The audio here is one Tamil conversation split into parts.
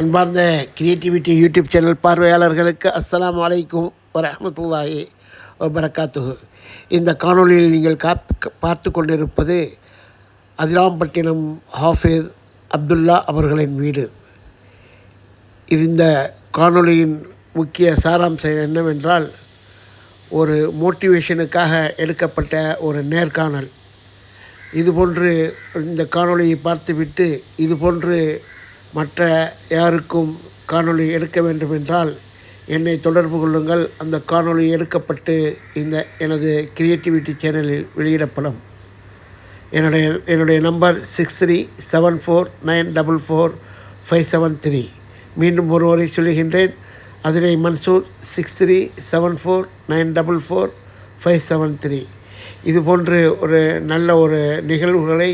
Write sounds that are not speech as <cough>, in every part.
அன்பார்ந்த கிரியேட்டிவிட்டி யூடியூப் சேனல் பார்வையாளர்களுக்கு அஸ்லாம் அலைக்கும் வரஹ்மத்துல்லாஹி வரகாத்து இந்த காணொலியில் நீங்கள் காப் பார்த்து கொண்டிருப்பது அதிராம்பட்டினம் ஹாஃபிர் அப்துல்லா அவர்களின் வீடு. இது இந்த காணொளியின் முக்கிய சாராம்சம் என்னவென்றால் ஒரு மோட்டிவேஷனுக்காக எடுக்கப்பட்ட ஒரு நேர்காணல். இதுபோன்று இந்த காணொளியை பார்த்துவிட்டு இதுபோன்று மற்ற யாருக்கும் காணொளி எடுக்க வேண்டுமென்றால் என்னை தொடர்பு கொள்ளுங்கள். அந்த காணொளி எடுக்கப்பட்டு இந்த எனது கிரியேட்டிவிட்டி சேனலில் வெளியிடப்படும். என்னுடைய என்னுடைய number six three seven four nine double four five seven three மீண்டும் ஒருவரை சொல்லுகின்றேன். Adirai Mansoor six three seven four nine double four five seven three இது போன்று ஒரு நல்ல ஒரு நிகழ்வுகளை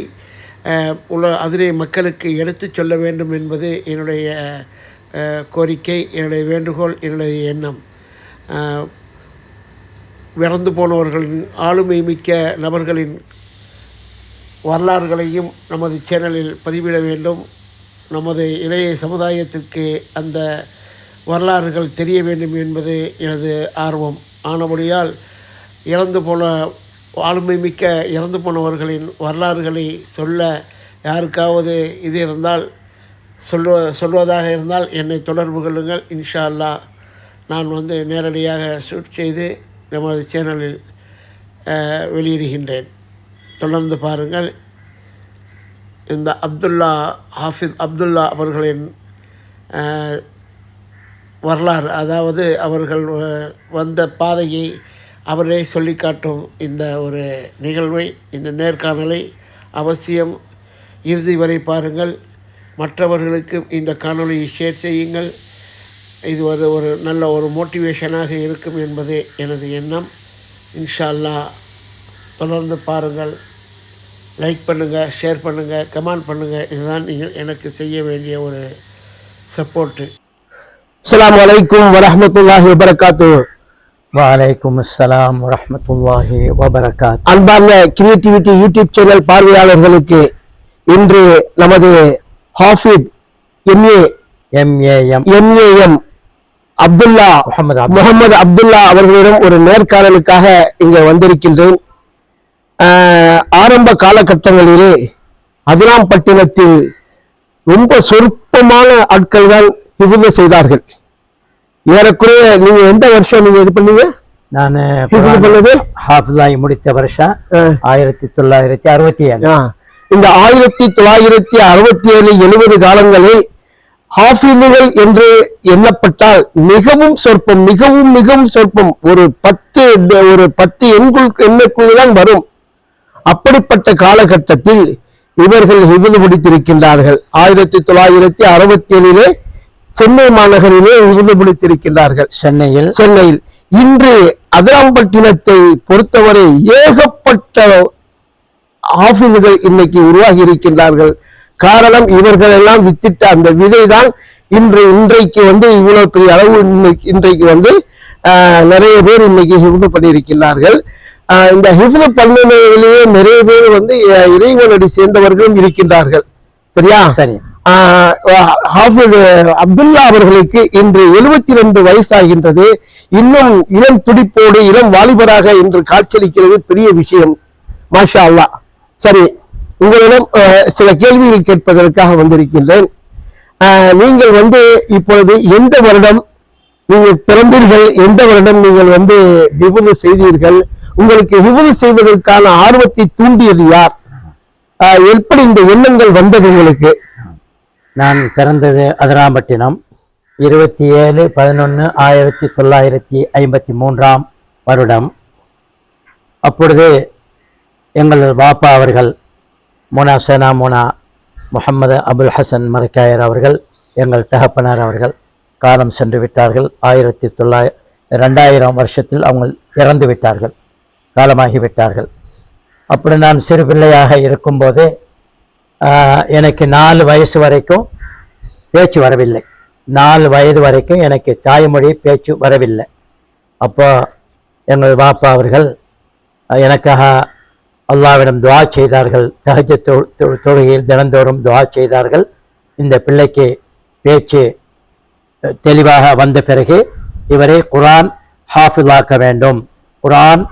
உள்ள அதிரை மக்களுக்கு எடுத்துச் சொல்ல வேண்டும் என்பது என்னுடைய கோரிக்கை என்னுடைய வேண்டுகோள் என்னுடைய எண்ணம். இறந்து போனவர்களின் ஆளுமை மிக்க நபர்களின் வரலாறுகளையும் நமது சேனலில் பதிவிட வேண்டும். நமது இளைய சமுதாயத்திற்கு அந்த வரலாறுகள் தெரிய வேண்டும் என்பது எனது ஆர்வம். ஆனபடியால் இறந்து போன ஆளுமை மிக்க இறந்து போனவர்களின் வரலாறுகளை சொல்ல யாருக்காவது இது இருந்தால் சொல்வ சொல்வதாக இருந்தால் என்னை தொடர்பு கொள்ளுங்கள். இன்ஷா அல்லாஹ் நான் வந்து நேரடியாக ஷூட் செய்து நமது சேனலில் வெளியிடுகின்றேன். தொடர்ந்து பாருங்கள். இந்த அப்துல்லா ஹாஃபித் அப்துல்லா அவர்களின் வரலாறு அதாவது அவர்கள் வந்த பாதையை அவரே சொல்லி காட்டும் இந்த ஒரு நிகழ்வை இந்த நேர்காணலை அவசியம். இறுதி வரை பாருங்கள். மற்றவர்களுக்கும் இந்த காணொலியை ஷேர் செய்யுங்கள். இது ஒரு ஒரு நல்ல ஒரு மோட்டிவேஷனாக இருக்கும் என்பதே எனது எண்ணம். இன்ஷா அல்லாஹ் தொடர்ந்து பாருங்கள். லைக் பண்ணுங்கள் ஷேர் பண்ணுங்கள் கமெண்ட் பண்ணுங்கள் இதுதான் நீங்கள் எனக்கு செய்ய வேண்டிய ஒரு சப்போர்ட்டு அலாம் அலைக்கும் வரமத்துல்லாஹி வபரகாத்து வலைக்கும் அஸ்ஸலாம் வரஹ்மத்துல்லாஹி வபரகாத். அன்பார்ந்த கிரியேட்டிவிட்டி யூடியூப் சேனல் பார்வையாளர்களுக்கு இன்று நமது ஹாஃபித் MA MAM. MAM Abdullah Mohammed Mohammed Abdullah அவர்களிடம் ஒரு நேர்காணலுக்காக இங்கே வந்திருக்கின்றேன். ஆரம்ப காலகட்டங்களிலே அதிராம்பட்டினத்தில் ரொம்ப சொற்பமான ஆட்கள் தான் செய்தார்கள். ஏறக்குறைய நீங்க எந்த வருஷம் நீங்க இது பண்ணீங்க? நான் பண்ணது? ஹாஃபிலாய் முடித்த வருஷம் ஆயிரத்தி தொள்ளாயிரத்தி அறுபத்தி ஏழு. இந்த ஆயிரத்தி தொள்ளாயிரத்தி அறுபத்தி ஏழு எழுபது காலங்களில் ஹாஃபிதுகள் என்று எண்ணப்பட்டால் மிகவும் சொற்பம் மிகவும் மிகவும் சொற்பம். ஒரு பத்து ஒரு பத்து எண்குள் எண்ணுக்குள்தான் வரும். அப்படிப்பட்ட காலகட்டத்தில் இவர்கள் ஹிபுது முடித்திருக்கின்றார்கள். ஆயிரத்தி தொள்ளாயிரத்தி அறுபத்தி ஏழிலே சென்னை மாநகரிலே ஹிபுது முடித்திருக்கின்றார்கள் சென்னையில். சென்னையில். இன்று அதிராம்பட்டினத்தை பொறுத்தவரை ஏகப்பட்ட ஆபீஸ்கள் இன்னைக்கு உருவாகி இருக்கின்றார்கள் காரணம் இவர்கள் எல்லாம் வித்திட்ட அந்த விதை தான் இன்று இன்றைக்கு வந்து இவ்வளவு பெரிய அளவு இன்றைக்கு வந்து ஆஹ், நிறைய பேர் இன்னைக்கு ஹிஃபுது பண்ணியிருக்கிறார்கள் இந்த ஹிஃபுது பண்ணினதிலேயே நிறைய பேர் வந்து இறைவனடி சேர்ந்தவர்களும் இருக்கின்றார்கள். சரியா? சரி. அப்துல்லா அவர்களுக்கு இன்று எழுபத்தி ரெண்டு வயசாகின்றது. இன்னும் இளம் துடிப்போடு இளம் வாலிபராக இன்று காட்சியளிக்கிறது. பெரிய விஷயம். மாஷா அல்லாஹ் சரி உங்களிடம் சில கேள்விகள் கேட்பதற்காக வந்திருக்கின்றேன். நீங்கள் வந்து இப்பொழுது எந்த வருடம் நீங்கள் பிறந்தீர்கள்? எந்த வருடம் நீங்கள் வந்து விபது செய்தீர்கள்? உங்களுக்கு விபது செய்வதற்கான ஆர்வத்தை தூண்டியது யார்? எப்படி இந்த எண்ணங்கள் வந்தது உங்களுக்கு? நான் பிறந்தது அதிராம்பட்டினம். இருபத்தி ஏழு பதினொன்று ஆயிரத்தி தொள்ளாயிரத்தி ஐம்பத்தி மூன்றாம் வருடம். அப்பொழுது எங்கள் பாப்பா அவர்கள் மோனா சேனா மோனா முகமது அபுல் ஹசன் மரக்காயர் அவர்கள் எங்கள் தகப்பனார் அவர்கள் காலம் சென்று விட்டார்கள். ஆயிரத்தி தொள்ளாய ரெண்டாயிரம் வருஷத்தில் அவங்க இறந்து விட்டார்கள் காலமாகி விட்டார்கள். அப்படி நான் சிறு பிள்ளையாக இருக்கும்போது எனக்கு நாலு வயசு வரைக்கும் பேச்சு வரவில்லை. நாலு வயது வரைக்கும் எனக்கு தாய்மொழி பேச்சு வரவில்லை. அப்போ எங்கள் பாப்பா அவர்கள் எனக்காக அல்லாவிடம் துவா செய்தார்கள். சகஜ தொழுகையில் தினந்தோறும் துவா செய்தார்கள். இந்த பிள்ளைக்கு பேச்சு தெளிவாக வந்த பிறகு இவரை குரான் ஹாஃபிலாக்க வேண்டும். குரான்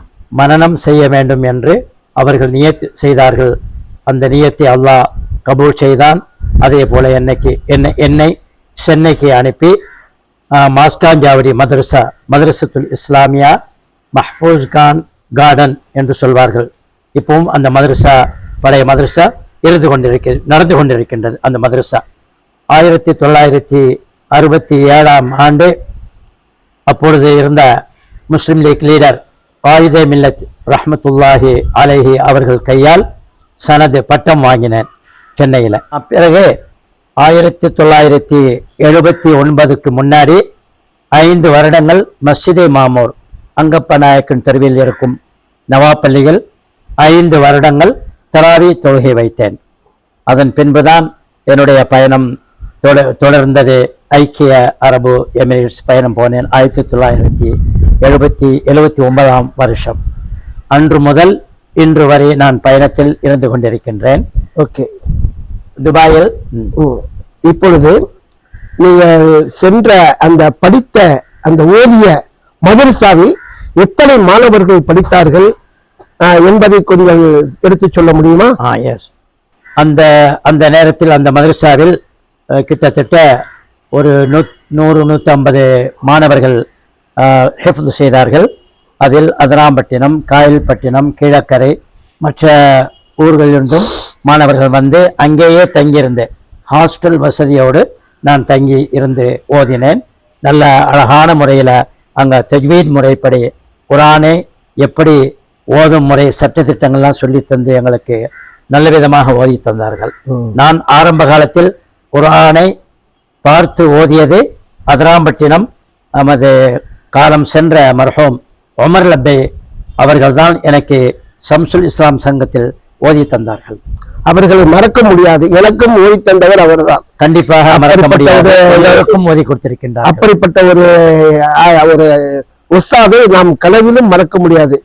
மனனம் செய்ய வேண்டும் என்று அவர்கள் நியத் செய்தார்கள். அந்த நியத்தை அல்லாஹ் கபூல் செய்தான். அதே போல என்னைக்கு என்னை என்னை சென்னைக்கு அனுப்பி ஆஹ், மாஸ்காஞ்சாவடி மதரசா மதரசத்துல் இஸ்லாமியா மஹ்பூஸ் கான் கார்டன் என்று சொல்வார்கள். இப்பவும் அந்த மதரசா பழைய மதரசா இருந்து கொண்டிருக்க நடந்து கொண்டிருக்கின்றது அந்த மதரசா ஆயிரத்தி தொள்ளாயிரத்தி அறுபத்தி ஏழாம் ஆண்டு அப்பொழுது இருந்த Muslim League leader Quaide Millath ரஹமத்துல்லாஹி அலேஹி அவர்கள் கையால் சனது பட்டம் வாங்கினேன் சென்னையில். பிறகு ஆயிரத்தி தொள்ளாயிரத்தி எழுபத்தி ஒன்பதுக்கு முன்னாடி ஐந்து வருடங்கள் மஸ்ஜிதே மாமூர் அங்கப்ப நாயக்கன் தெருவில் இருக்கும் நவாப்பள்ளியில் ஐந்து வருடங்கள் தராவி தொழுகை வைத்தேன். அதன் பின்புதான் என்னுடைய பயணம் தொட- தொடர்ந்தது. ஐக்கிய அரபு எமிரேட்ஸ் பயணம் போனேன் ஆயிரத்தி தொள்ளாயிரத்தி எழுபத்தி எழுபத்தி ஒன்பதாம் வருஷம். அன்று முதல் இன்று வரை நான் பயணத்தில் இருந்து கொண்டிருக்கின்றேன். ஓகே துபாயில். இப்பொழுது நீங்கள் சென்ற அந்த படித்த அந்த ஓதிய மதரசாவில் எத்தனை மாணவர்கள் படித்தார்கள் என்பதை கொஞ்சம் எடுத்துச் சொல்ல முடியுமா? ஆ எஸ் அந்த அந்த நேரத்தில் அந்த மதரசாவில் கிட்டத்தட்ட ஒரு நூ நூறு நூற்றம்பது மாணவர்கள் ஹெஃப்து செய்தார்கள். அதில் அதிராம்பட்டினம் காயல்பட்டினம் கீழக்கரை மற்ற ஊர்களிலிருந்தும் மாணவர்கள் வந்து அங்கேயே தங்கியிருந்து ஹாஸ்டல் வசதியோடு நான் தங்கி இருந்து ஓதினேன். நல்ல அழகான முறையில் அங்கே தஜ்வீத் முறைப்படி குரானை எப்படி ஓதும் முறை சட்டத்திட்டங்கள்லாம் சொல்லி தந்து எங்களுக்கு நல்ல விதமாக ஓதி தந்தார்கள். நான் ஆரம்ப காலத்தில் குரானை பார்த்து ஓதியது அதிராம்பட்டினம் நமது காலம் சென்ற மர்ஹூம் ஒமர் லப்பே அவர்கள்தான் எனக்கு சம்சுல் இஸ்லாம் சங்கத்தில் ஓதி தந்தார்கள். அவர்களை மறக்க முடியாது. எனக்கும் ஓதி தந்தவர் அவர்தான். கண்டிப்பாக மறக்க முடியாது. எல்லோருக்கும் ஓதி கொடுத்திருக்கின்றார் அப்படிப்பட்ட ஒரு ஒரு உஸ்தாதை நாம் கனவிலும் மறக்க முடியாது.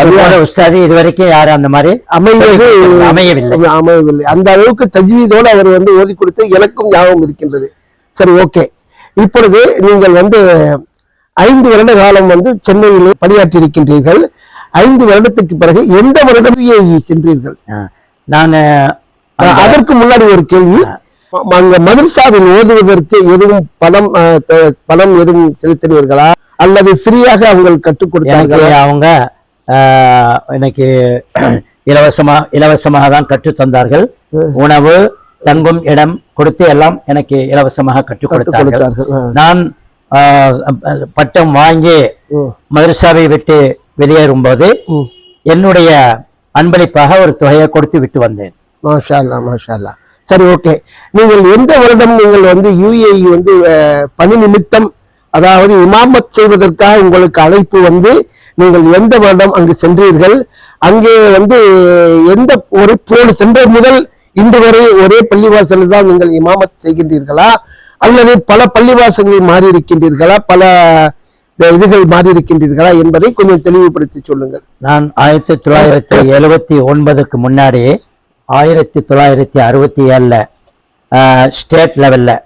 அதுபோல உஸ்தாதி இதுவரைக்கும் யாரும் அந்த மாதிரி அமைந்தது அமையவில்லை. அமையவில்லை. அந்த அளவுக்கு தஜ்வீதோடு அவர் வந்து ஓதி கொடுத்து எனக்கும் ஞாபகம் இருக்கின்றது. சரி ஓகே. இப்பொழுது நீங்கள் வந்து ஐந்து வருட காலம் வந்து சென்னையிலே பணியாற்றி இருக்கின்றீர்கள் ஐந்து வருடத்துக்கு பிறகு எந்த வருடம் UAE சென்றீர்கள்? நான் அதற்கு முன்னாடி ஒரு கேள்வி. அங்க மதரசாவில் ஓதுவதற்கு எதுவும் பணம் பணம் எதுவும் செலுத்தினீர்களா? அல்லது ஃப்ரீயாக அவங்க கற்றுக் கொடுத்தார்களா? அவங்க எனக்கு <clears throat> இலவசமா இலவசமாக தான் கற்றுத் தந்தார்கள். உணவு தங்கும் இடம் கொடுத்து எல்லாம் எனக்கு இலவசமாக கற்றுக் கொடுத்தார்கள். நான் பட்டம் வாங்கி மதரசாவை விட்டு வெளியேறும்போது ம். என்னுடைய அன்பளிப்பாக ஒரு தொகையை கொடுத்து விட்டு வந்தேன். மாஷா அல்லா மாஷா அல்லா சரி ஓகே. நீங்கள் எந்த வருடம் நீங்கள் வந்து யுஏஇ வந்து பணி நிமித்தம் அதாவது இமாமத் செய்வதற்காக உங்களுக்கு அழைப்பு வந்து நீங்கள் எந்த வருடம் அங்கு சென்றீர்கள்? அங்கே வந்து எந்த ஒரு போடு சென்ற முதல் இன்று வரை ஒரே பள்ளிவாசலில் தான் நீங்கள் இமாமத் செய்கின்றீர்களா? அல்லது பல பள்ளிவாசல்கள் மாறி இருக்கின்றீர்களா பல இதுகள் மாறி இருக்கின்றீர்களா என்பதை கொஞ்சம் தெளிவுபடுத்தி சொல்லுங்கள். நான் ஆயிரத்தி தொள்ளாயிரத்தி எழுபத்தி ஒன்பதுக்கு முன்னாடி ஆயிரத்தி தொள்ளாயிரத்தி அறுபத்தி ஏழில் ஸ்டேட் லெவலில்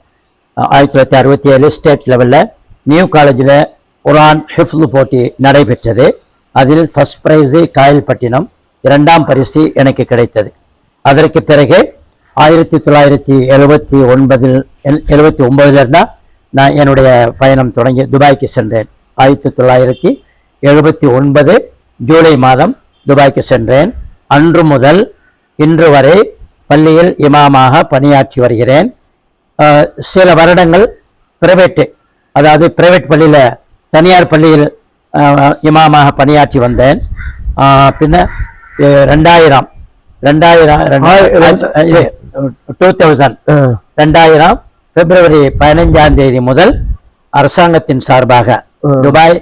ஆயிரத்தி தொள்ளாயிரத்தி அறுபத்தி ஏழு ஸ்டேட் லெவலில் நியூ காலேஜில் குரான் ஹிஃப்லு போட்டி நடைபெற்றது. அதில் ஃபஸ்ட் ப்ரைஸு காயல்பட்டினம் இரண்டாம் பரிசு எனக்கு கிடைத்தது. அதற்கு பிறகு ஆயிரத்தி தொள்ளாயிரத்தி எழுபத்தி ஒன்பதில் எழுபத்தி ஒன்பதுல இருந்தா நான் என்னுடைய பயணம் தொடங்கி துபாய்க்கு சென்றேன். ஆயிரத்தி தொள்ளாயிரத்தி எழுபத்தி ஒன்பது ஜூலை மாதம் துபாய்க்கு சென்றேன். அன்று முதல் இன்று வரை பள்ளியில் இமாமாக பணியாற்றி வருகிறேன். சில வருடங்கள் பிரைவேட்டு அதாவது பிரைவேட் பள்ளியில் தனியார் பள்ளியில் இமாமாக பணியாற்றி வந்தேன். பின்ன ரெண்டாயிரம் ரெண்டாயிரம் டூ தௌசண்ட் ரெண்டாயிரம் பிப்ரவரி பதினைஞ்சாம் தேதி முதல் அரசாங்கத்தின் சார்பாக துபாய்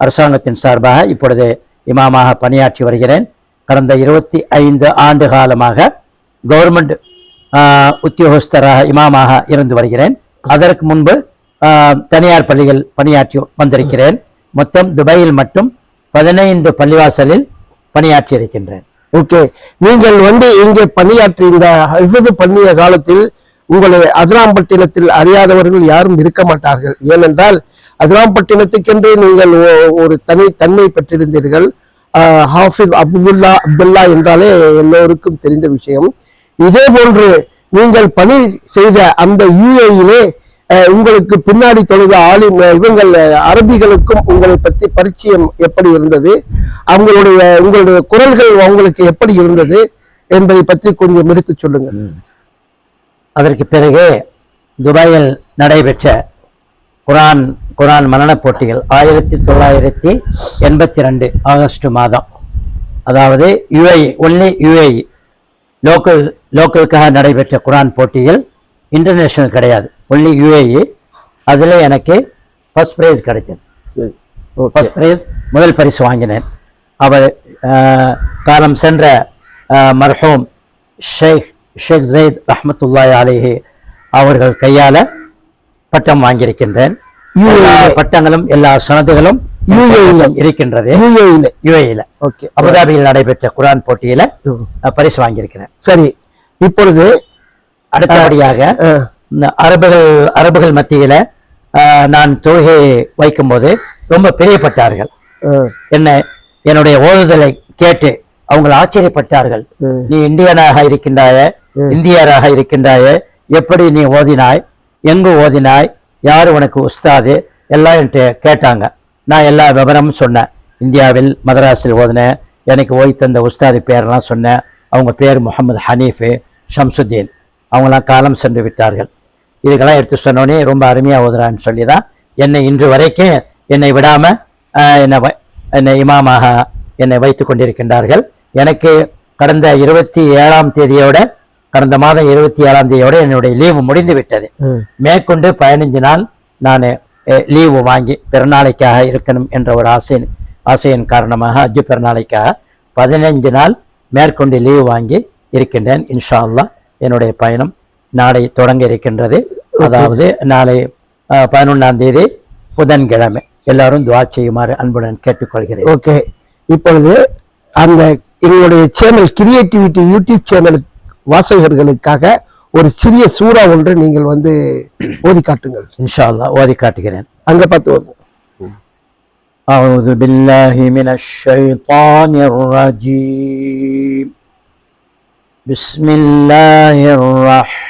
அரசாங்கத்தின் சார்பாக இப்பொழுது இமாமாக பணியாற்றி வருகிறேன். கடந்த இருபத்தி ஐந்து ஆண்டு காலமாக கவர்மெண்ட் உத்தியோகஸ்தராக இமாமாக இருந்து வருகிறேன். அதற்கு முன்பு தனியார் பள்ளிகள் பணியாற்றி வந்திருக்கிறேன். மொத்தம் துபாயில் மட்டும் பதினைந்து பள்ளிவாசலில் பணியாற்றி இருக்கின்றேன் ஓகே. நீங்கள் வந்து இங்கே பணியாற்றி இந்த ஹிஃபது பண்ணிய காலத்தில் உங்களை அதிராம்பட்டினத்தில் அறியாதவர்கள் யாரும் இருக்க மாட்டார்கள். ஏனென்றால் அதிராம்பட்டினத்துக்கென்று நீங்கள் ஒரு தனி தன்மை பெற்றிருந்தீர்கள். ஹாஃபிஸ் அப்துல்லா அப்துல்லா என்றாலே எல்லோருக்கும் தெரிந்த விஷயம். இதே போன்று நீங்கள் பணி செய்த அந்த யூஏயிலே உங்களுக்கு பின்னாடி தொழுத ஆலி இவங்கள் அரபிகளுக்கும் உங்களை பற்றி பரிச்சயம் எப்படி இருந்தது? அவங்களுடைய உங்களுடைய குரல்கள் உங்களுக்கு எப்படி இருந்தது? என்பதை பற்றி கொஞ்சம் எடுத்து சொல்லுங்க அதற்கு பிறகு துபாயில் நடைபெற்ற குரான் குரான் மரணப் போட்டிகள் ஆயிரத்தி தொள்ளாயிரத்தி எண்பத்தி ரெண்டு ஆகஸ்ட் மாதம். அதாவது யுஏ ஒன்லி யுஏ லோக்கல் லோக்கலுக்காக நடைபெற்ற குரான் போட்டியில் இன்டர்நேஷனல் கிடையாது. ஒன்லி யுஏஇ அதில் எனக்கு ஃபர்ஸ்ட் ப்ரைஸ் கிடைச்சது ஓகே ஃபர்ஸ்ட் ப்ரைஸ் முதல் பரிசு வாங்கினேன். அவர் காலம் சென்ற மர்ஹூம் ஷேக் ஷேக் ஜெயித் ரஹ்மத்துல்லாஹி அலைஹி அவர்கள் கையால பட்டம் வாங்கியிருக்கின்றேன். எல்லா பட்டங்களும் எல்லா சனதுகளும் UAE இருக்கின்றது. யுஏஇல ஓகே அபுதாபியில் நடைபெற்ற குரான் போட்டியில பரிசு வாங்கியிருக்கிறேன். சரி. இப்பொழுது அடுத்தபடியாக அரபுகள் அரபுகள் மத்தியில நான் தொழுகை வைக்கும்போது ரொம்ப பிரியப்பட்டார்கள். என்ன என்னுடைய ஓதுதலை கேட்டு அவங்க ஆச்சரியப்பட்டார்கள். நீ இந்தியனாக இருக்கின்றாய இந்தியராக இருக்கின்றாய எப்படி நீ ஓதினாய் எங்கு ஓதினாய் யார் உனக்கு உஸ்தாது எல்லாம் என்கிட்ட கேட்டாங்க. நான் எல்லா விவரமும் சொன்னேன். இந்தியாவில் மதராஸில் ஓதினேன் எனக்கு ஓய் தந்த உஸ்தாது பேரெல்லாம் சொன்னேன். அவங்க பேர் முகமது ஹனீஃபு ஷம்சுத்தீன். அவங்களாம் காலம் சென்று விட்டார்கள். இதுக்கெல்லாம் எடுத்து சொன்னோடனே ரொம்ப அருமையாக ஓதுறான்னு சொல்லி தான் என்னை இன்று வரைக்கும் என்னை விடாமல் என்னை என்னை இமாமாக என்னை வைத்து கொண்டிருக்கின்றார்கள். எனக்கு கடந்த இருபத்தி ஏழாம் தேதியோட கடந்த மாதம் இருபத்தி ஏழாம் தேதியோட என்னுடைய லீவு முடிந்து விட்டது. மேற்கொண்டு பதினஞ்சு நாள் நான் லீவு வாங்கி பிறநாளைக்காக இருக்கணும் என்ற ஒரு ஆசையின் ஆசையின் காரணமாக அஜு பிறநாளைக்காக பதினைஞ்சு நாள் மேற்கொண்டு லீவு வாங்கி இருக்கின்றேன். இன்ஷா அல்லாஹ் என்னுடைய பயணம் நாளை தொடங்க இருக்கின்றது அதாவது நாளை பதினொன்றாம் தேதி புதன்கிழமை எல்லாரும் துவா செய்யுமாறு அன்புடன் கேட்டுக்கொள்கிறேன் ஓகே இப்பொழுது அந்த எங்களுடைய சேனல் கிரியேட்டிவிட்டி யூடியூப் சேனல் வாசகர்களுக்காக ஒரு சிறிய சூறா ஒன்று நீங்கள் வந்து ஓதி காட்டுங்கள் இன்ஷா அல்லாஹ் ஓதி காட்டுகிறேன் அங்க பார்த்து ஓதுங்க أعوذ بالله من الشيطان الرجيم بسم الله الرحمن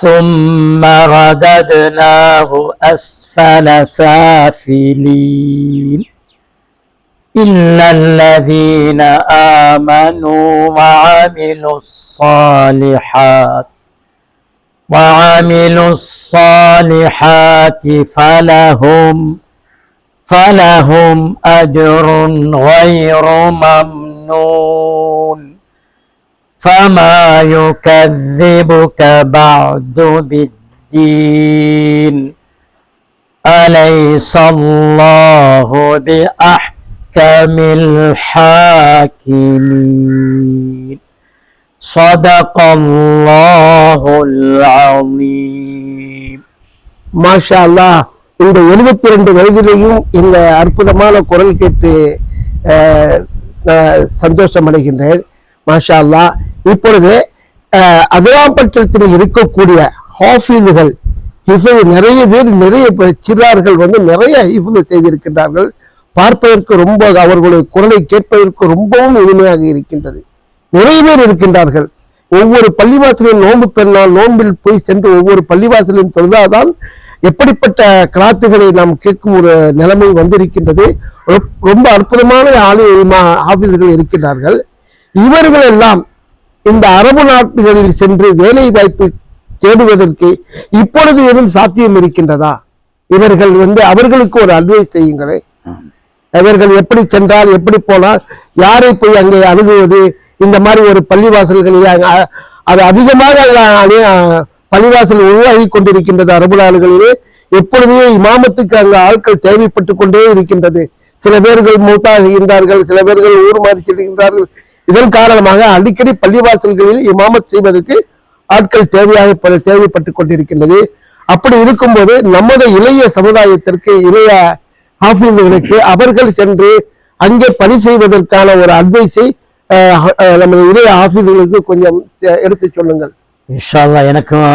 ثم رددناه أسفل سافلين. إلا الذين آمنوا وعملوا الصالحات وعملوا الصالحات فلهم فلهم أجر غير ممنون. فما يكذبك بعد بالدين أليس الله بأحكم الحاكمين صدق الله العظيم மாஷா அல்லாஹ் இந்த எழுபத்தி ரெண்டு வயதிலேயும் இந்த அற்புதமான குரல் கேட்டு அஹ், நான் சந்தோஷம் அடைகின்றேன் மாஷா அல்லாஹ் இப்பொழுது அஹ், அதிராம்பட்டினத்தில் இருக்கக்கூடிய ஹாஃபீதுகள் ஹிஃபு நிறைய பேர் நிறைய சிறார்கள் வந்து நிறைய இவ்வளவு செய்திருக்கின்றார்கள். பார்ப்பதற்கு ரொம்ப அவர்களுடைய குரலை கேட்பதற்கு ரொம்பவும் இனிமையாக இருக்கின்றது. நிறைய பேர் இருக்கின்றார்கள். ஒவ்வொரு பள்ளிவாசலின் நோன்பு பெருநாள் நோன்பில் போய் சென்று ஒவ்வொரு பள்ளிவாசலையும் தொழுதாதான் எப்படிப்பட்ட கிராத்துகளை நாம் கேட்கும் ஒரு நிலைமை வந்திருக்கின்றது. ரொம்ப அற்புதமான ஆளு ஆபீசர்கள் இருக்கின்றார்கள். இவர்கள் எல்லாம் இந்த அரபு நாடுகளில் சென்று வேலை வாய்ப்பு தேடுவதற்கு இப்பொழுது எதுவும் சாத்தியம் இருக்கின்றதா? இவர்கள் வந்து அவர்களுக்கு ஒரு அட்வைஸ் செய்யுங்களேன் அவர்கள் எப்படி சென்றால் எப்படி போனால் யாரை போய் அங்கே அணுகுவது? இந்த மாதிரி ஒரு பள்ளிவாசல்களில் அது அதிகமாக பள்ளிவாசல் உருவாகி கொண்டிருக்கின்றது அரபு நாடுகளிலே. எப்பொழுதுமே இமாமத்துக்கு அங்கு ஆட்கள் தேவைப்பட்டு கொண்டே இருக்கின்றது. சில பேர்கள் மூத்தாகுகின்றார்கள் சில பேர்கள் ஊர் மாறி செல்கின்றார்கள். இதன் காரணமாக அடிக்கடி பள்ளிவாசல்களில் இமாமத் செய்வதற்கு ஆட்கள் தேவையாக தேவைப்பட்டு கொண்டிருக்கின்றது. அப்படி இருக்கும்போது நமது இளைய சமுதாயத்திற்கு இளைய ஹாஃபிர்களுக்கு அவர்கள் சென்று அங்கே பணி செய்வதற்கான ஒரு அட்வைஸை நமது இளைய ஹாஃபிர்களுக்கு கொஞ்சம் எடுத்து சொல்லுங்கள். இன்ஷா எனக்கும்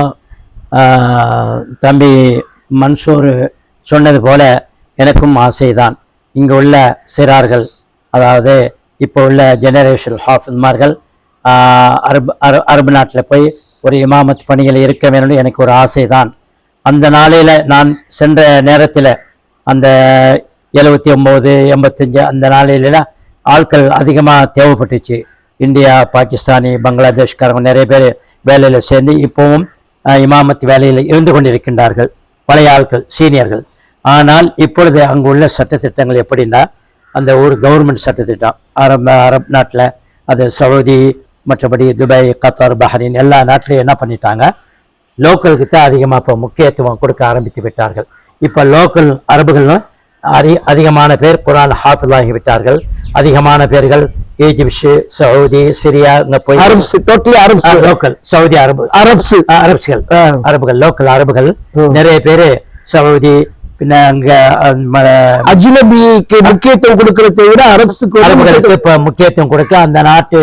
தம்பி மன்சூர் சொன்னது போல எனக்கும் ஆசைதான். இங்கு உள்ள சிறார்கள் அதாவது இப்போ உள்ள ஜெனரேஷன் ஹாஃபிமார்கள் அரபு அரபு நாட்டில் போய் ஒரு இமாமத் பணியில் இருக்க வேண்டும் எனக்கு ஒரு ஆசை தான் அந்த நாளையில் நான் சென்ற நேரத்தில் அந்த எழுபத்தி ஒம்பது எண்பத்தஞ்சு அந்த நாளையிலலாம் ஆட்கள் அதிகமாக தேவைப்பட்டுச்சு. இந்தியா பாகிஸ்தானி பங்களாதேஷ்காரங்க நிறைய பேர் வேலையில் சேர்ந்து இப்போவும் இமாமத் வேலையில் இருந்து கொண்டிருக்கின்றார்கள். பழைய ஆட்கள் சீனியர்கள் ஆனால் இப்பொழுது அங்குள்ள சட்டத்திட்டங்கள் எப்படின்னா அந்த ஒரு கவர்மெண்ட் சட்டத்திட்டம். அரபு அரப் நாட்டில் அது சவுதி மற்றபடி துபாய் கத்தார் பஹ்ரைன் எல்லா நாட்டிலையும் என்ன பண்ணிட்டாங்க? லோக்கலுக்கு தான் அதிகமாக இப்போ முக்கியத்துவம் கொடுக்க ஆரம்பித்து விட்டார்கள். இப்போ லோக்கல் அரபுகளும் அதி அதிகமான பேர் குரான் ஹாஃபிலாகி விட்டார்கள். அதிகமான பேர்கள் ஈஜிப்ட் சவுதி சிரியா இங்கே போய் Arabs totally Arabs. Local Saudi அரபு அரப்ஸ். ஆ, அரபுகள் லோக்கல் அரபுகள். நிறைய பேர் சவுதி பின்ன அங்க அஜ்னபிக்கு முக்கியத்துவம் கொடுக்கறதை விட வந்து அரபுகளுக்கு இப்ப முக்கியத்துவம் கொடுக்க அந்த நாட்டு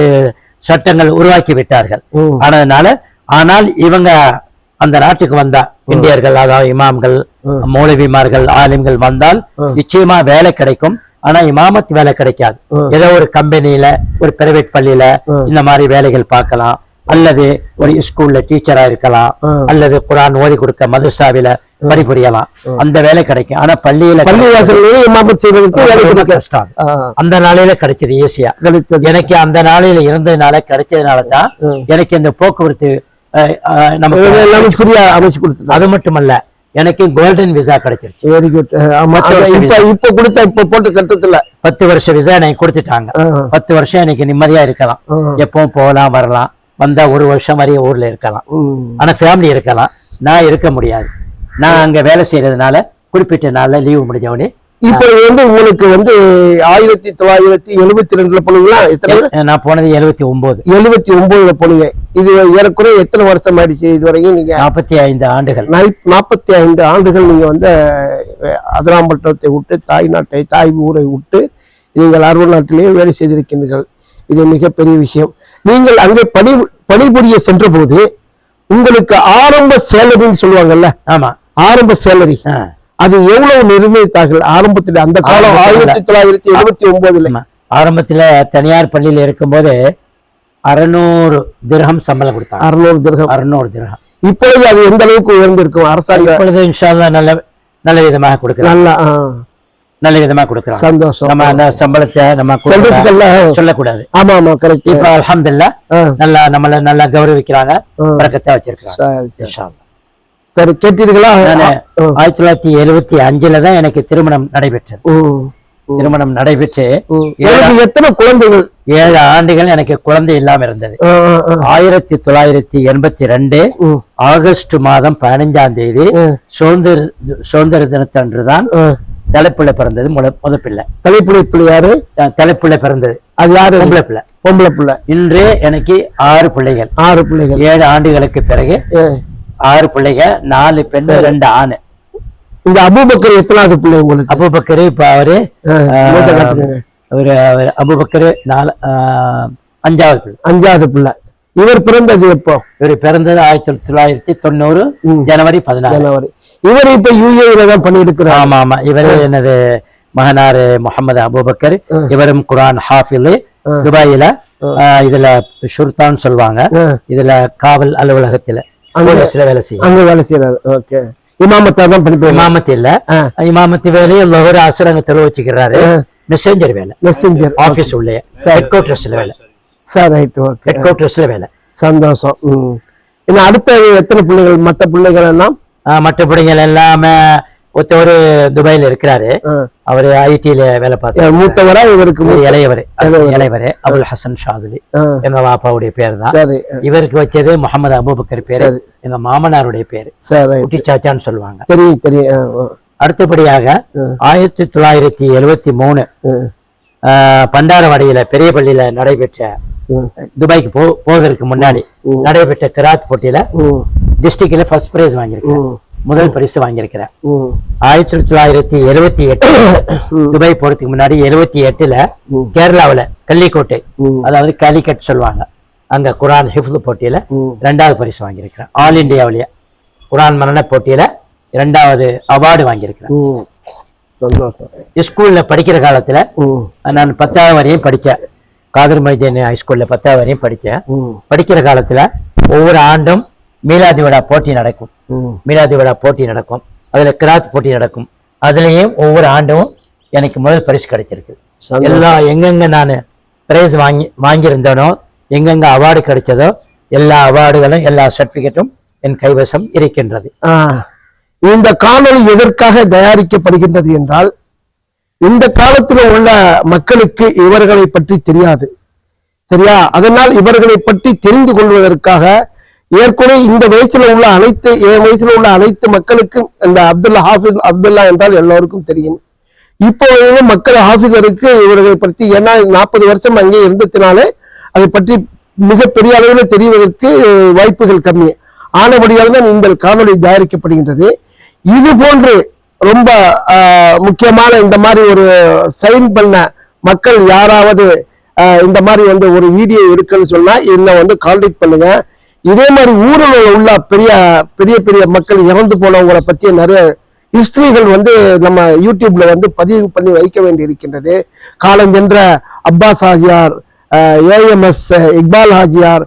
சட்டங்கள் உருவாக்கி விட்டார்கள். ஆனதுனால ஆனால் இவங்க அந்த நாட்டுக்கு வந்தா இந்தியர்கள் அதாவது இமாம்கள் மௌலவிமார்கள் ஆலிம்கள் வந்தால் நிச்சயமா வேலை கிடைக்கும். ஆனா இமாமத் வேலை கிடைக்காது. ஏதோ ஒரு கம்பெனியில ஒரு பிரைவேட் பள்ளியில இந்த மாதிரி வேலைகள் பார்க்கலாம். அல்லது ஒரு ஸ்கூல்ல டீச்சரா இருக்கலாம் அல்லது குரான் ஓதி கொடுக்க மதுசாவில பணிபுரியலாம். அந்த வேலை கிடைக்கும். ஆனா பள்ளியில கஷ்டம். அந்த நாளையில கிடைச்சது ஈஸியா எனக்கு அந்த நாளையில இருந்ததுனால கிடைச்சதுனால தான் எனக்கு இந்த போக்குவரத்து ஃப்ரீயா அமைச்சு கொடுத்துட்டாங்க. அது மட்டுமல்ல எனக்கு கோல்டன் விசா கிடைச்சிருச்சு. வெரி குட் ஆமா. இப்ப இப்ப கொடுத்த இப்ப போட்ட சட்டத்துல பத்து வருஷம் விசா எனக்கு கொடுத்துட்டாங்க. பத்து வருஷம் எனக்கு நிம்மதியா இருக்கலாம். எப்பவும் போகலாம் வரலாம். வந்தா ஒரு வருஷம் வரையும் ஊர்ல இருக்கலாம். ம். ஆனா ஃபேமிலி இருக்கலாம். நான் இருக்க முடியாது. நான் அங்க வேலை செய்யறதுனால குறிப்பிட்ட நாள்ல லீவு முடிஞ்ச உடனே இப்ப வந்து உங்களுக்கு வந்து ஆயிரத்தி தொள்ளாயிரத்தி எழுபத்தி ரெண்டுல போனீங்களா? எத்தனை நான் போனது எழுபத்தி ஒன்பது எழுபத்தி ஒன்பதுல போனீங்க. இது ஏறக்குறைய எத்தனை வருஷம் ஆயிடுச்சு இது வரைக்கும் நீங்க? நாற்பத்தி ஐந்து ஆண்டுகள். நாற்பத்தி ஐந்து ஆண்டுகள் நீங்க வந்து அதிராம்பட்டத்தை விட்டு தாய் நாட்டை தாய் ஊரை விட்டு நீங்கள் அரபு நாட்டிலேயே வேலை செய்திருக்கின்றீர்கள் இது மிகப்பெரிய விஷயம். நீங்கள் அங்கே பணி பணிபுரிய சென்ற போது உங்களுக்கு ஆரம்ப சேலரின்னு சொல்லுவாங்கல்ல? ஆமா. ஆரம்ப சேலரி. அது எவ்வளவு நிர்ணயித்தார்கள்? ஆரம்பத்தில் அந்த காலம். ஆயிரத்தி தொள்ளாயிரத்தி எழுபத்தி ஒன்பதுல. ஆரம்பத்துல தனியார் பள்ளியில இருக்கும்போது அறுநூறு திரகம் சம்பளம் கொடுத்தாங்க. அறுநூறு திரகம் அறுநூறு திரகம் இப்பொழுது அது எந்த அளவுக்கு உயர்ந்திருக்கும்? அரசாங்க இப்பொழுது இன்ஷா அல்லாஹ் நல்ல நல்ல விதமாக கொடுக்குறோம் நல்லா நல்ல விதமாக கொடுக்குறோம் சந்தோஷம். நம்ம அந்த சம்பளத்தை நம்ம சொல்லக்கூடாது. ஆமா ஆமா கரெக்ட் இப்ப அல்ஹம்துலில்லாஹ் நல்லா நம்மள நல்லா கௌரவிக்கிறாங்க பறக்கத்தை வச்சிருக்கிறாங்க. சரி கேட்டீர்களா? ஆயிரத்தி தொள்ளாயிரத்தி எழுபத்தி அஞ்சுல தான் எனக்கு திருமணம் நடைபெற்றது. திருமணம் நடைபெற்று எத்தனை குழந்தைகள்? ஏழு ஆண்டுகள் எனக்கு குழந்தை இல்லாம இருந்தது. ஆயிரத்தி தொள்ளாயிரத்தி எண்பத்தி ரெண்டு ஆகஸ்ட் மாதம் பதினைஞ்சாம் தேதி சுதந்திர சுதந்திர தினத்தன்று தான். தலைப்பிள்ளை பிறந்தது முத முத பிள்ளை தலைப்புடை பிள்ளை யாரு? அஹ் தலைப்பிள்ளை பிறந்தது. அது யாரு? பொம்பளை பிள்ளை. பொம்பளை பிள்ளை. இன்று எனக்கு ஆறு பிள்ளைகள். ஆறு பிள்ளைகள். ஏழு ஆண்டுகளுக்கு பிறகு ஆறு பிள்ளைங்க நாலு பெண் ரெண்டு ஆணு. இந்த அபூபக்கர் எத்தனாவது பிள்ளை உங்களுக்கு? அபுபக்கர் இப்ப அவரு. ஒரு அவர் அபுபக்கர் நாலு அஞ்சாவது பிள்ளை. அஞ்சாவது பிள்ளை. இவர் பிறந்தது எப்போ? இவர் பிறந்தது ஆயிரத்தி தொள்ளாயிரத்தி தொண்ணூறு. ஜனவரி பதினாறு. ஜனவரி. இவர் இப்ப யூஏல தான் பண்ணியிருக்கிறார் ஆமா ஆமா. இவரு எனது மகனாரு முகமது அபூபக்கர். இவரும் குரான் ஹாஃபில். துபாயில இதுல ஷுர்தான் சொல்லுவாங்க இதுல காவல் அலுவலகத்துல போலீஸ்ல வேலை செய்யும். அங்க வேலை செய்யறாரு ஓகே. இமாமத்தா தான் படிப்பாங்க இமாமத்து இல்ல. இமாமத்து வேலையை லோகர் அசுரங்கத்தில் வச்சுக்கிறாரு. மெசேஞ்சர் வேலை. மெசஞ்சர் ஆபீஸ் உள்ளே. ஹெட் குவார்டர்ஸ்ல வேலை. சார் ரைட் ஓகே ஹெட் குவார்டர்ஸ்ல வேலை. சந்தோஷம். இன்னும் அடுத்த எத்தனை பிள்ளைகள் மத்த பிள்ளைகள் எல்லாம்? ஆஹ், மற்ற பிள்ளைங்கள் எல்லாமே ஒருத்தவர் துபாயில இருக்கிறாரு. அவர் ஐடில வேலை பார்த்தார் மூத்தவரா இவருக்கு இளையவர். இளையவர். அபுல் ஹசன் ஷாதுலி எங்க வாப்பாவுடைய பேர் தான் இவருக்கு வச்சது முகமது அபூபக்கர் பேரு. எங்க மாமனாருடைய பேரு. குட்டி சாச்சான்னு சொல்லுவாங்க. அடுத்தபடியாக ஆயிரத்தி தொள்ளாயிரத்தி எழுவத்தி மூணு பண்டாரவாடியில பெரிய பள்ளியில நடைபெற்ற துபாய்க்கு போ போவதற்கு முன்னாடி நடைபெற்ற கிராத் போட்டியில டிஸ்ட்ரிக்ட்ல ஃபர்ஸ்ட் பிரைஸ் வாங்கியிருக்கேன் முதல் பரிசு வாங்கியிருக்கிறேன். ஆயிரத்தி தொள்ளாயிரத்தி எழுவத்தி எட்டு துபாய் போறதுக்கு முன்னாடி எழுவத்தி எட்டுல. கேரளாவுல கள்ளிக்கோட்டை. அதாவது காலிக்கட் சொல்லுவாங்க. அங்க குரான் ஹிஃப்து போட்டியில. ரெண்டாவது பரிசு வாங்கியிருக்கிறேன். ஆல் இந்தியாவிலேயே குரான் மரண போட்டியில இரண்டாவது அவார்டு வாங்கியிருக்கிறேன். ஸ்கூல்ல படிக்கிற காலத்துல நான் பத்தாவது வரையும் படித்தேன் காதர் மைதீன் ஹைஸ்கூல்ல பத்தாவது வரையும் படித்தேன் படிக்கிற காலத்துல ஒவ்வொரு ஆண்டும் மீலாதி விழா போட்டி நடக்கும். மீலாதி விழா போட்டி நடக்கும். அதுல கிராத் போட்டி நடக்கும். அதுலயும் ஒவ்வொரு ஆண்டும் எனக்கு முதல் பரிசு கிடைச்சிருக்கு. சந்தோஷம். எல்லா எங்கெங்க நான் பிரைஸ் வாங்கி வாங்கியிருந்தேனோ எங்கெங்க அவார்டு கிடைச்சதோ எல்லா அவார்டுகளும் எல்லா சர்டிபிகேட்டும் என் கைவசம் இருக்கின்றது. இந்த காணொளி எதற்காக தயாரிக்கப்படுகின்றது என்றால் இந்த காலத்தில் உள்ள மக்களுக்கு இவர்களை பற்றி தெரியாது. சரியா? அதனால் இவர்களை பற்றி தெரிந்து கொள்வதற்காக ஏற்கனவே இந்த வயசுல உள்ள அனைத்து என் வயசுல உள்ள அனைத்து மக்களுக்கும் இந்த அப்துல்லா ஹாஃபிஸ் அப்துல்லா என்றால் எல்லோருக்கும் தெரியும். இப்போ மக்கள் ஹாஃபிஸருக்கு இவர்களை பற்றி ஏன்னா நாற்பது வருஷம் அங்கே இருந்ததுனாலே அதை பற்றி மிகப்பெரிய அளவில் தெரிவதற்கு வாய்ப்புகள் கம்மி. ஆனபடியால் தான் இந்த காணொலி தயாரிக்கப்படுகின்றது. இது போன்று ரொம்ப முக்கியமான இந்த மாதிரி ஒரு சைன் பண்ண மக்கள் யாராவது இந்த மாதிரி வந்து ஒரு வீடியோ இருக்குன்னு சொன்னா என்னை வந்து கான்டாக்ட் பண்ணுங்க. இதே மாதிரி ஊரில் உள்ள பெரிய பெரிய பெரிய மக்கள் இறந்து போனவங்களை பற்றி நிறைய ஹிஸ்டரிகள் வந்து நம்ம யூடியூப்ல வந்து பதிவு பண்ணி வைக்க வேண்டி இருக்கின்றது காலஞ்சென்ற அப்பாஸ் ஹாஜியார் ஏஎம்எஸ் இக்பால் ஹாஜியார்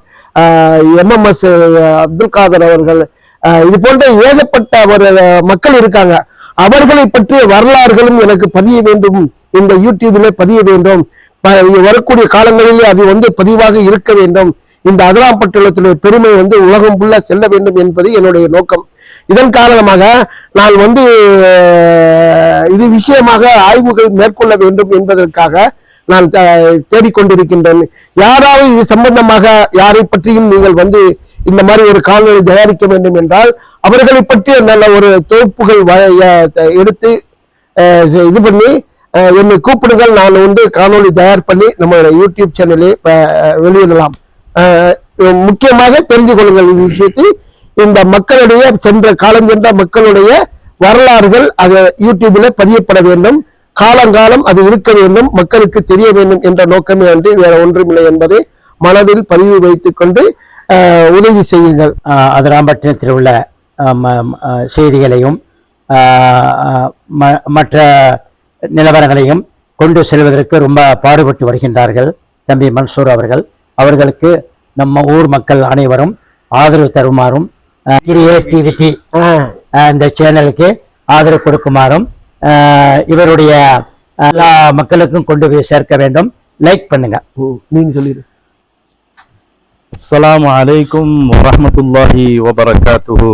எம்எம்எஸ் அப்துல் காதர் அவர்கள் இது போன்ற ஏகப்பட்ட ஒரு மக்கள் இருக்காங்க. அவர்களை பற்றிய வரலாறுகளும் எனக்கு பதிய வேண்டும். இந்த யூடியூபிலே பதிய வேண்டும். ப- வரக்கூடிய காலங்களிலே அது வந்து பதிவாக இருக்க வேண்டும். இந்த அதிராம்பட்டுள்ளத்துடைய பெருமை வந்து உலகம் புள்ள செல்ல வேண்டும் என்பது என்னுடைய நோக்கம். இதன் காரணமாக நான் வந்து இது விஷயமாக ஆய்வுகள் மேற்கொள்ள வேண்டும் என்பதற்காக நான் தேடிக்கொண்டிருக்கின்றேன். யாராவது இது சம்பந்தமாக யாரை பற்றியும் நீங்கள் வந்து இந்த மாதிரி ஒரு காணொலி தயாரிக்க வேண்டும் என்றால் அவர்களை பற்றிய நல்ல ஒரு தொகுப்புகள் வ- த- எடுத்து இது பண்ணி என்னை கூப்பிடுங்கள். நான் வந்து காணொலி தயார் பண்ணி நம்ம யூடியூப் சேனலில் வெளியிடலாம். முக்கியமாக தெரிந்து கொள்ளுங்கள் இந்த விஷயத்தை இந்த மக்களுடைய சென்ற காலஞ்சென்ற மக்களுடைய வரலாறுகள் அது யூடியூபில் பதியப்பட வேண்டும். காலங்காலம் அது இருக்க வேண்டும். மக்களுக்கு தெரிய வேண்டும் என்ற நோக்கமே அன்றி வேற ஒன்றுமில்லை என்பதை மனதில் பதிவு வைத்துக் கொண்டு உதவி செய்யுங்கள். ஆஹ் அதிராம்பட்டினத்தில் உள்ள ம- செய்திகளையும் ம- மற்ற நிலவரங்களையும் கொண்டு செல்வதற்கு ரொம்ப பாடுபட்டு வருகின்றார்கள் தம்பி மன்சூர் அவர்கள். அவர்களுக்கு நம்ம ஊர் மக்கள் அனைவரும் ஆதரவு தருமாறும் கிரியேட்டிவிட்டி இந்த சேனலுக்கு ஆதரவு கொடுக்குமாறும் ஆஹ் இவருடைய எல்லா மக்களுக்கும் கொண்டு போய் சேர்க்க வேண்டும். லைக் பண்ணுங்க. நீங்க சொல்லிடு. அஸ்ஸலாமு அலைக்கும் வரஹ்மத்துல்லாஹி வபரகாத்துஹு.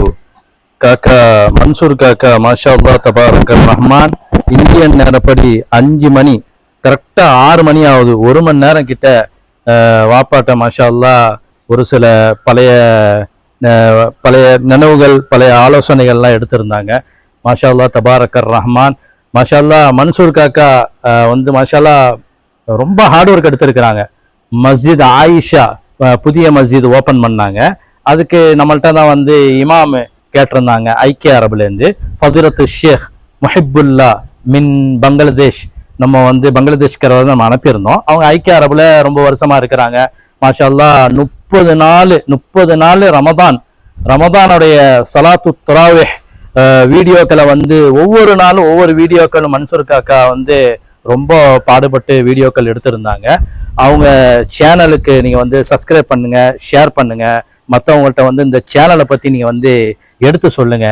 காக்கா மன்சூர் காக்கா மாஷா அல்லாஹ் தபாரக்கர் ரஹ்மான் இந்தியன் நேரப்படி அஞ்சு மணி கரெக்டாக ஆறு மணி ஆகுது. ஒரு மணி நேரம் கிட்ட வாப்பாட்ட மஷால்லா ஒரு சில பழைய பழைய நினைவுகள் பழைய ஆலோசனைகள்லாம் எடுத்திருந்தாங்க. மாஷால்லா தபாரக்கர் ரஹ்மான். மாஷா மன்சூர் காக்கா வந்து மாஷா ரொம்ப ஹார்ட் ஒர்க் எடுத்திருக்கிறாங்க. மஸ்ஜித் ஆயிஷா புதிய மஸ்ஜித் ஓப்பன் பண்ணாங்க. அதுக்கு நம்மள்கிட்ட தான் வந்து இமாம் கேட்டிருந்தாங்க. ஐக்கிய அரபுலேருந்து ஃபதிரத்து ஷேக் முஹிப்புல்லா மின் பங்களாதேஷ் நம்ம வந்து பங்களாதேஷ்கிறவர் நம்ம அனுப்பியிருந்தோம். அவங்க ஐக்கிய அரபுல ரொம்ப வருஷமா இருக்கிறாங்க. மாஷல்லா முப்பது நாள் முப்பது நாள் ரமதான் ரமதானுடைய சலாத்து துராவே வீடியோக்களை வந்து ஒவ்வொரு நாளும் ஒவ்வொரு வீடியோக்களும் மன்சூர் காக்கா வந்து ரொம்ப பாடுபட்டு வீடியோக்கள் எடுத்திருந்தாங்க. அவங்க சேனலுக்கு நீங்கள் வந்து சப்ஸ்கிரைப் பண்ணுங்க ஷேர் பண்ணுங்க. மற்றவங்கள்ட்ட வந்து இந்த சேனலை பற்றி நீங்கள் வந்து எடுத்து சொல்லுங்க.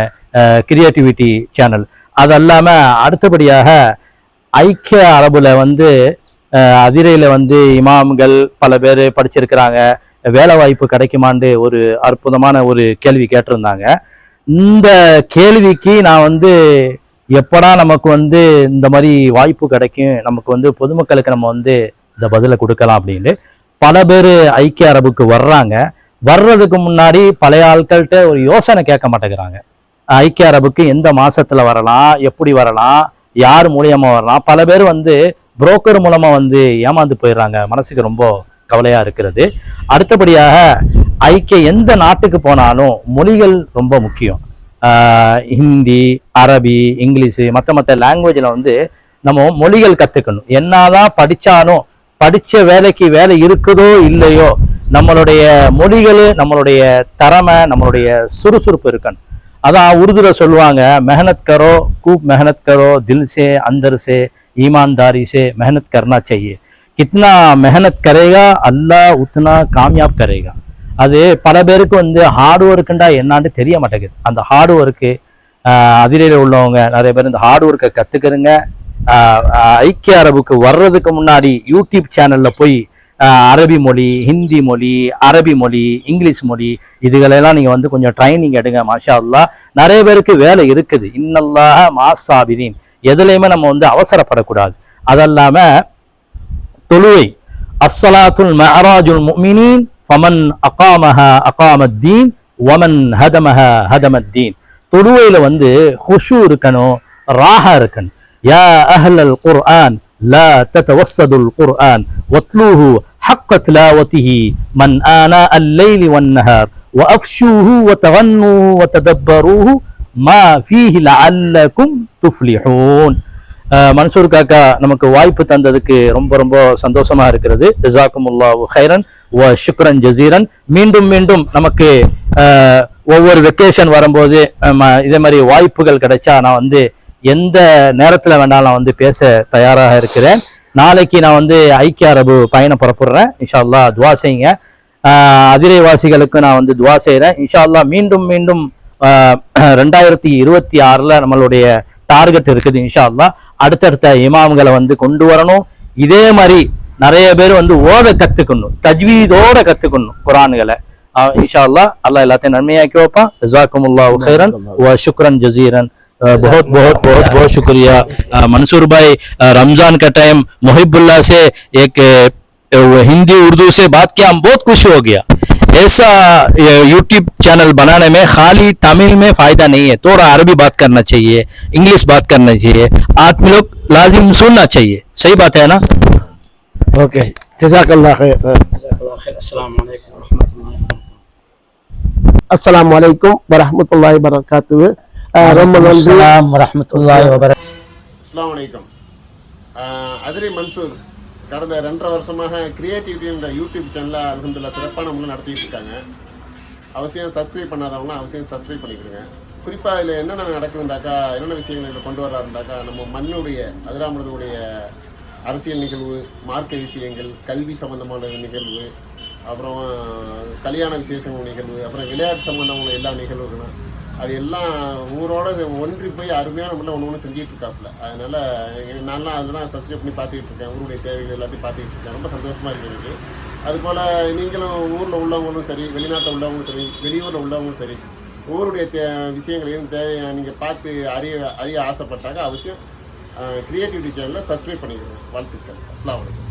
கிரியேட்டிவிட்டி சேனல் அது இல்லாமல் அடுத்தபடியாக ஐக்கிய அரபுல வந்து அதிரையில் அதிரையில வந்து இமாம்கள் பல பேர் படிச்சிருக்கிறாங்க. வேலை வாய்ப்பு கிடைக்குமான்னு ஒரு அற்புதமான ஒரு கேள்வி கேட்டிருந்தாங்க. இந்த கேள்விக்கு நான் வந்து எப்படா நமக்கு வந்து இந்த மாதிரி வாய்ப்பு கிடைக்கும் நமக்கு வந்து பொதுமக்களுக்கு நம்ம வந்து இந்த பதிலை கொடுக்கலாம் அப்படின்ட்டு பல பேர் ஐக்கிய அரபுக்கு வர்றாங்க. வர்றதுக்கு முன்னாடி பழைய ஆட்கள்கிட்ட ஒரு யோசனை கேட்க மாட்டேங்கிறாங்க. ஐக்கிய அரபுக்கு எந்த மாசத்துல வரலாம் எப்படி வரலாம் யார் மூலியமா வரலாம்? பல பேர் வந்து புரோக்கர் மூலமா வந்து ஏமாந்து போயிடுறாங்க. மனசுக்கு ரொம்ப கவலையா இருக்கிறது. அடுத்தபடியாக ஐக்கிய எந்த நாட்டுக்கு போனாலும் மொழிகள் ரொம்ப முக்கியம். ஹிந்தி அரபி இங்கிலீஷு மற்ற மற்ற லாங்குவேஜில் வந்து நம்ம மொழிகள் கற்றுக்கணும் என்னதான் படித்தாலும் படித்த வேலைக்கு வேலை இருக்குதோ இல்லையோ நம்மளுடைய மொழிகள் நம்மளுடைய திறமை நம்மளுடைய சுறுசுறுப்பு இருக்கணும். அதான் உருதுல சொல்லுவாங்க மெஹனத் கரோ கூப் மெஹனத் கரோ தில் சே அந்தர் சே ஈமான்தாரி சே மெஹனத் கர்னா செய்யே. கித்னா மெஹனத் கரேகா அல்லா உத்னா காமியாப் கரேகா. அது பல பேருக்கு வந்து ஹார்டு ஒர்க்குண்டா என்னான்னு தெரிய மாட்டேங்குது. அந்த ஹார்டு ஒர்க்கு அதிரையில் உள்ளவங்க நிறைய பேர் இந்த ஹார்டு ஒர்க்கை கற்றுக்கிறங்க ஐக்கிய அரபுக்கு வர்றதுக்கு முன்னாடி யூடியூப் சேனலில் போய் அரபி மொழி ஹிந்தி மொழி அரபி மொழி இங்கிலீஷ் மொழி இதுகளெல்லாம் நீங்கள் வந்து கொஞ்சம் ட்ரைனிங் எடுங்க மாஷா அல்லா நிறைய பேருக்கு வேலை இருக்குது. இன்னல்லாக மாசாபிரின். எதுலையுமே நம்ம வந்து அவசரப்படக்கூடாது. அதல்லாம தொழுவை அஸ்ஸலாத்துல் மஹராஜுல் முமினின் ஃபமன் அகாமஹ அகாமத்தீன் வமன் ஹதமஹ ஹதமத்தீன். தொழுவையில் வந்து ஹுஷு இருக்கணும் ராஹா இருக்கணும். யா அஹ்லல் குர்ஆன் لا تتوسدوا القرآن واتلوه حق تلاوته من آناء الليل والنهار وأفشوه وتغنوا وتدبروه ما فيه لعلكم تفلحون அஹ் மன்சூர் காக்கா நமக்கு வாய்ப்பு தந்ததுக்கு ரொம்ப ரொம்ப சந்தோஷமா இருக்கிறது ஜசாக்குமுல்லாஹு ஹைரன் வ ஷுக்ரன் ஜசீரன் மீண்டும் மீண்டும் நமக்கு அஹ், ஒவ்வொரு வெக்கேஷன் வரும்போது அஹ், ம- இதே மாதிரி வாய்ப்புகள் கிடைச்சா நான் வந்து எந்த நேரத்தில் வேண்டாம் நான் வந்து பேச தயாராக இருக்கிறேன். நாளைக்கு நான் வந்து ஐக்கிய அரபு பயணம் புறப்படுறேன். இன்ஷால்லா துவா செய்யுங்க. அதிரைவாசிகளுக்கு நான் வந்து துவா செய்கிறேன் இன்ஷால்லா மீண்டும் மீண்டும் ரெண்டாயிரத்தி இருபத்தி ஆறில் நம்மளுடைய டார்கெட் இருக்குது இன்ஷால்லா அடுத்தடுத்த இமாம்களை வந்து கொண்டு வரணும். இதே மாதிரி நிறைய பேர் வந்து ஓத கற்றுக்கணும் தஜ்வீதோட கற்றுக்கணும் குரான்களை. இன்ஷா அல்லா அல்லா எல்லாத்தையும் நன்மையாக்கி வைப்பான். ஜாக்குமுல்லா ஹைரன் வ சுக்ரன் ஜசீரன் Uh, बहुत बहुत बहुत बहुत शुक्रिया। uh, मंसूर भाई uh, रमज़ान का टाइम मुहिबुल्ला से एक हिंदी उर्दू से बात किया हम बहुत खुश हो गया। ऐसा यूट्यूब चैनल बनाने में खाली तमिल में फ़ायदा नहीं है। थोड़ा अरबी बात करना चाहिए इंग्लिश बात करना चाहिए। आदमी लोग लाजिम सुनना चाहिए। सही बात है ना? ओके जजाकल्ला असलकम वरहमल ரொம்ப நன்றி. அஸ்ஸலாம் வரஹ்மத்துல்லாஹி வபரகாத்துஹு அஸ்லாம் வலைக்கம் அதிரி மன்சூர் கடந்த ரெண்டரை வருஷமாக கிரியேட்டிவிட்டி என்ற யூடியூப் சேனலை அலமதுல்லா சிறப்பான முறையில் நடத்திட்டு இருக்காங்க. அவசியம் சப்ஸ்கிரைப் பண்ணாதவங்கன்னா அவசியம் சப்ஸ்கிரைப் பண்ணிக்கிடுங்க. குறிப்பாக இதில் என்னென்ன நடக்குதுண்டாக்கா என்னென்ன விஷயங்கள் இதில் கொண்டு வர்றாருண்டாக்கா நம்ம மண்ணுடைய அதிராமனதுடைய அரசியல் நிகழ்வு மார்க்க விஷயங்கள் கல்வி சம்பந்தமான நிகழ்வு அப்புறம் கல்யாண விசேஷங்கள் நிகழ்வு அப்புறம் விளையாட்டு சம்பந்தமான எல்லா நிகழ்வுகளும் அது எல்லாம் ஊரோட ஒன்றி போய் அருமையான முறையில் ஒன்று ஒன்று செஞ்சுட்டு இருக்காப்புல அதனால நல்லா நான்லாம் அதெல்லாம் சப்ஸ்கிரைப் பண்ணி பார்த்துக்கிட்டு இருக்கேன். ஊருடைய தேவைகள் எல்லாத்தையும் பார்த்துக்கிட்டு இருக்கேன். ரொம்ப சந்தோஷமாக இருக்குது எனக்கு. அதுபோல் நீங்களும் ஊரில் உள்ளவங்களும் சரி வெளிநாட்டில் உள்ளவங்களும் சரி வெளியூரில் உள்ளவங்களும் சரி ஊருடைய தே விஷயங்களையும் தேவையை நீங்கள் பார்த்து அறிய அறிய ஆசைப்பட்டாக்க அவசியம் கிரியேட்டிவிட்டி சேனலில் சப்ஸ்கிரைப் பண்ணிக்கணும் வாழ்த்துக்கள். அஸ்லாம் வலைக்கம்